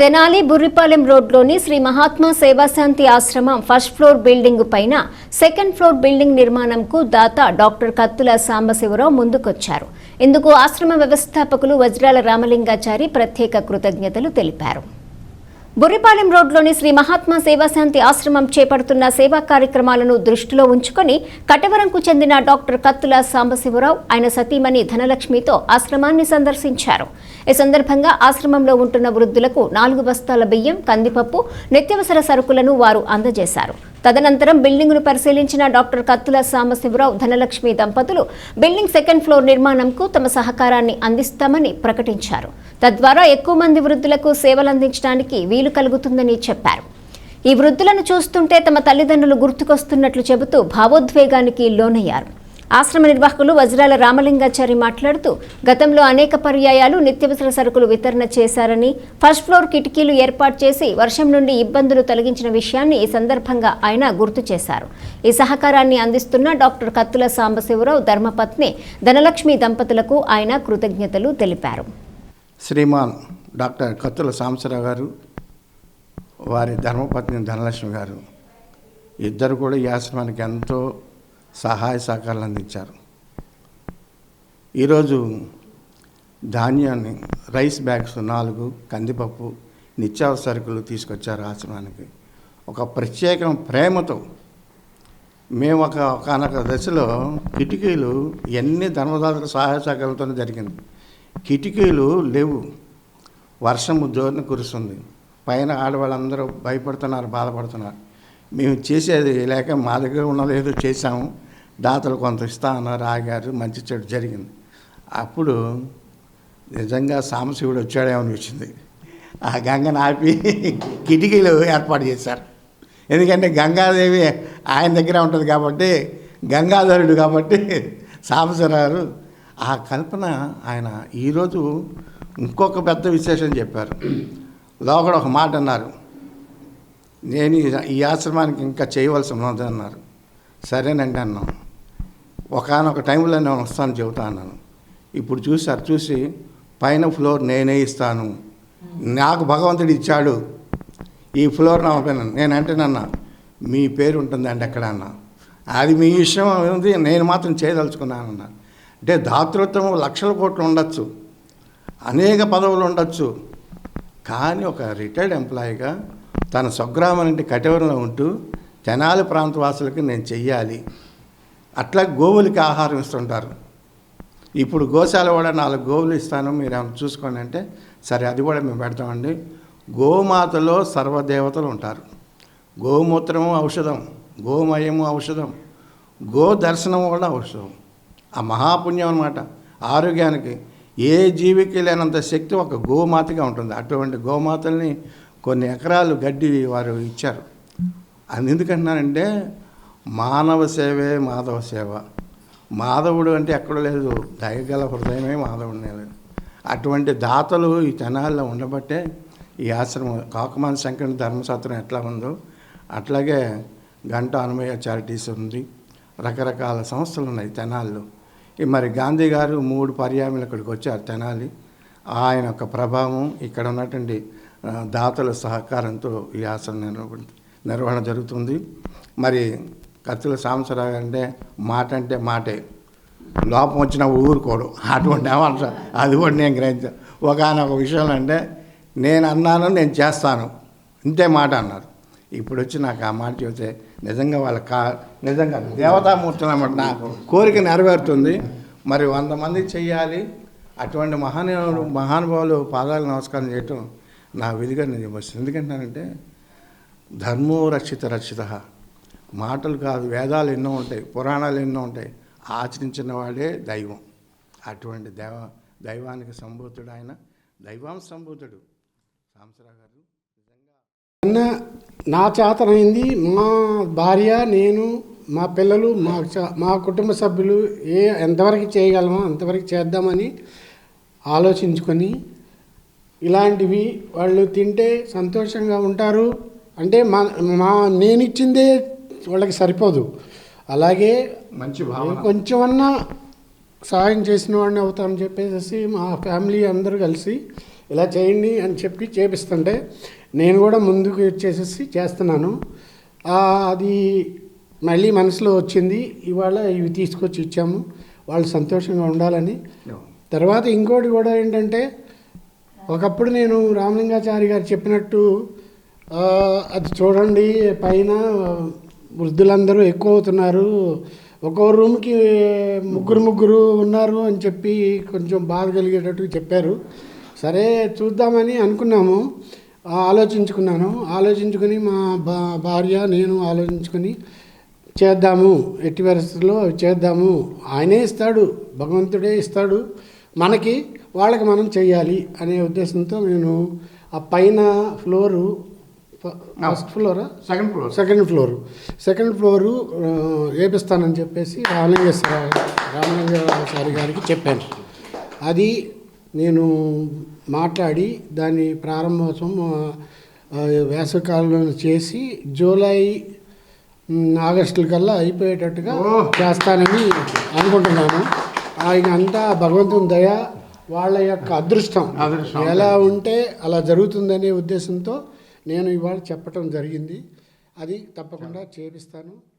తెనాలి బుర్రిపాలెం రోడ్లోని Shri Mahatma Sevashanti Ashramam first floor building పైన second floor building నిర్మాణంకు దాత డాక్టర్ కత్తుల సాంబశివరావు ముందుకొచ్చారు. ఇందుకు ఆశ్రమ వ్యవస్థాపకులు వజ్రాల రామలింగాచారి ప్రత్యేక కృతజ్ఞతలు తెలిపారు. బుర్రిపాలెం రోడ్లోని శ్రీ మహాత్మా సేవాశాంతి ఆశ్రమం చేపడుతున్న సేవా కార్యక్రమాలను దృష్టిలో ఉంచుకొని కటవరంకు చెందిన డాక్టర్ కత్తుల సాంబశివరావు ఆయన సతీమణి ధనలక్ష్మితో ఆశ్రమాన్ని సందర్శించారు. ఈ సందర్భంగా ఆశ్రమంలో ఉంటున్న వృద్ధులకు నాలుగు బస్తాల బియ్యం కందిపప్పు నిత్యవసర సరుకులను వారు అందజేశారు. తదనంతరం బిల్డింగ్ను పరిశీలించిన డాక్టర్ కత్తుల సాంబశివరావు ధనలక్ష్మి దంపతులు బిల్డింగ్ సెకండ్ ఫ్లోర్ నిర్మాణంకు తమ సహకారాన్ని అందిస్తామని ప్రకటించారు. తద్వారా ఎక్కువ మంది వృద్ధులకు సేవలందించడానికి వీలు కలుగుతుందని చెప్పారు. ఈ వృద్ధులను చూస్తుంటే తమ తల్లిదండ్రులు గుర్తుకొస్తున్నట్లు చెబుతూ భావోద్వేగానికి లోనయ్యారు. ఆశ్రమ నిర్వాహకులు వజ్రాల రామలింగాచారి మాట్లాడుతూ గతంలో అనేక పర్యాయాలు నిత్యవసర సరుకులు వితరణ చేశారని ఫస్ట్ ఫ్లోర్ కిటికీలు ఏర్పాటు చేసి వర్షం నుండి ఇబ్బందులు తొలగించిన విషయాన్ని ఈ సందర్భంగా ఆయన గుర్తు చేశారు. ఈ సహకారాన్ని అందిస్తున్న డాక్టర్ కత్తుల సాంబశివరావు ధర్మపత్ని ధనలక్ష్మి దంపతులకు ఆయన కృతజ్ఞతలు తెలిపారు. శ్రీమాన్ డాక్టర్ కత్తుల సాంబశివరావు గారు వారి ధర్మపత్ని ధనలక్ష్మి గారు ఇద్దరు కూడా ఈ ఆశ్రమానికి ఎంతో సహాయ సహకారాలు అందించారు. ఈరోజు ధాన్యాన్ని రైస్ బ్యాగ్స్ నాలుగు కందిపప్పు నిత్యావసర సరుకులు తీసుకొచ్చారు ఆశ్రమానికి. ఒక ప్రత్యేకం ప్రేమతో మేము ఒక ఒకనొక దశలో కిటికీలు ఎన్ని ధర్మదాతల సహాయ సహకారాలతో జరిగింది. కిటికీలు లేవు. వర్షము జోరున కురుస్తుంది. పైన ఆడవాళ్ళందరూ భయపడుతున్నారు బాధపడుతున్నారు. మేము చేసేది లేక మా దగ్గర ఉన్నది ఏదో చేసాము దాతలు కొంత ఇస్తా అన్నారు ఆగారు మంచి చెడు జరిగింది. అప్పుడు నిజంగా సాంబశివుడు వచ్చాడేమో అనిపించింది ఆ గంగను ఆపి కిటికీలు ఏర్పాటు చేశారు. ఎందుకంటే గంగాదేవి ఆయన దగ్గర ఉంటుంది కాబట్టి గంగాధరుడు కాబట్టి సాంబశివరావు ఆ కల్పన ఆయన ఈరోజు ఇంకొక పెద్ద విశేషం చెప్పారు. లోపల ఒక మాట అన్నారు. నేను ఈ- ఈ ఆశ్రమానికి ఇంకా చేయవలసి ఉన్నది అన్నారు. సరేనండి అన్నాం ఒకనొక టైంలో నేను వస్తాను చెబుతా అన్నాను ఇప్పుడు చూసారు చూసి పైన ఫ్లోర్ నేనే ఇస్తాను. నాకు భగవంతుడు ఇచ్చాడు. ఈ ఫ్లోర్ నా పైన. అంటే నన్న మీ పేరు ఉంటుందండి ఎక్కడ అన్న. అది మీ విషయం ఉంది నేను మాత్రం చేయదలుచుకున్నాను అన్న. అంటే దాతృత్వం లక్షల కోట్లు ఉండొచ్చు. అనేక పదవులు ఉండొచ్చు. కానీ ఒక రిటైర్డ్ ఎంప్లాయీగా తన స్వగ్రామం నుండి కటవరంలో ఉంటూ తెనాలి ప్రాంతవాసులకి నేను చెయ్యాలి. అట్లా గోవులకి ఆహారం ఇస్తుంటారు. ఇప్పుడు గోశాల కూడా నాలుగు గోవులు ఇస్తాను మీరు ఏమైనా చూసుకోండి అంటే సరే అది కూడా మేము పెడతామండి. గోమాతలో సర్వదేవతలు ఉంటారు. గోమూత్రము ఔషధం గోమయము ఔషధం గో దర్శనం కూడా ఔషధం. ఆ మహాపుణ్యం అనమాట ఆరోగ్యానికి ఏ జీవికి లేనంత శక్తి ఒక గోమాతగా ఉంటుంది. అటువంటి గోమాతల్ని కొన్ని ఎకరాలు గడ్డి వారు ఇచ్చారు. అది ఎందుకంటున్నానంటే మానవ సేవే మాధవ సేవ. మాధవుడు అంటే ఎక్కడ లేదు. దయగల హృదయమే మాధవుడినే లేదు అటువంటి దాతలు ఈ తెనాల్లో ఉండబట్టే ఈ ఆశ్రమం కాకమాన శంకర ధర్మశాస్త్రం ఎట్లా ఉందో అట్లాగే గంట అనుమయ చారిటీస్ ఉంది. రకరకాల సంస్థలు ఉన్నాయి తెనాల్లో. ఈ మరి గాంధీ గారు మూడు పర్యాములు ఇక్కడికి వచ్చారు తెనాలి. ఆయన యొక్క ప్రభావం ఇక్కడ ఉన్నటువంటి దాతల సహకారంతో ఈ ఆశ్రమం నిర్వహణ నిర్వహణ జరుగుతుంది. మరి కత్తుల సాంబశివరావు అంటే మాట అంటే మాటే. లోపం వచ్చిన ఊరుకోడు. అటువంటి ఏమంటారు అది కూడా నేను గ్రహించాను ఒకనొక విషయం అంటే నేను అన్నాను నేను చేస్తాను. ఇంతే మాట అన్నారు. ఇప్పుడు వచ్చి నాకు ఆ మాట చెబితే నిజంగా వాళ్ళ కా నిజంగా దేవతామూర్తి అన్నమాట. నా కోరిక నెరవేరుతుంది. మరి వంద మంది చెయ్యాలి. అటువంటి మహానుభావులు మహానుభావులు పాదాలు నమస్కారం చేయటం నా విధిగా నేను చెప్పచ్చు. ఎందుకంటానంటే ధర్మో రక్షిత రక్షిత. మాటలు కాదు వేదాలు ఎన్నో ఉంటాయి పురాణాలు ఎన్నో ఉంటాయి. ఆచరించిన వాడే దైవం. అటువంటి దైవ దైవానికి సంభూతుడు ఆయన. దైవం సంభూతుడు. సాంసరావు గారు నా చేతనైంది మా భార్య నేను మా పిల్లలు మా మా కుటుంబ సభ్యులు ఏ ఎంతవరకు చేయగలమో అంతవరకు చేద్దామని ఆలోచించుకొని ఇలాంటివి వాళ్ళు తింటే సంతోషంగా ఉంటారు. అంటే మా మా నేను ఇచ్చిందే వాళ్ళకి సరిపోదు. అలాగే మంచి భావన. కొంచెమన్నా సహాయం చేసిన వాడిని అవుతామని చెప్పేసి మా ఫ్యామిలీ అందరూ కలిసి ఇలా చేయండి అని చెప్పి చేపిస్తుంటే నేను కూడా ముందుకు వచ్చేసేసి చేస్తున్నాను. అది మళ్ళీ మనసులో వచ్చింది. ఇవాళ ఇవి తీసుకొచ్చి ఇచ్చాము. వాళ్ళు సంతోషంగా ఉండాలని. తర్వాత ఇంకోటి కూడా ఏంటంటే ఒకప్పుడు నేను రామలింగాచారి గారు చెప్పినట్టు అది చూడండి పైన వృద్ధులందరూ ఎక్కువ అవుతున్నారు ఒక్కో రూమ్కి ముగ్గురు ముగ్గురు ఉన్నారు అని చెప్పి కొంచెం బాధ కలిగేటట్టు చెప్పారు. సరే చూద్దామని అనుకున్నాము. ఆలోచించుకున్నాను. ఆలోచించుకుని మా భా భార్య నేను ఆలోచించుకుని చేద్దాము. ఎట్టి పరిస్థితుల్లో చేద్దాము. ఆయనే ఇస్తాడు. భగవంతుడే ఇస్తాడు. మనకి వాళ్ళకి మనం చేయాలి అనే ఉద్దేశంతో నేను ఆ పైన floor first flora? Second floor second floor second floor వేపిస్తానని చెప్పేసి రామలింగేశ్వర రామలింగేశ్వరి గారికి చెప్పాను. అది నేను మాట్లాడి దాని ప్రారంభోత్సవం వేసవికాలంలో చేసి జూలై మ్, ఆగస్టు కల్లా అయిపోయేటట్టుగా చేస్తానని అనుకుంటున్నాను. ఆ, ఇక అంతా భగవంతుని దయ వాళ్ళ యొక్క అదృష్టం. ఎలా ఉంటే అలా జరుగుతుందనే ఉద్దేశంతో నేను ఇవాళ చెప్పటం జరిగింది. అది తప్పకుండా చేపిస్తాను.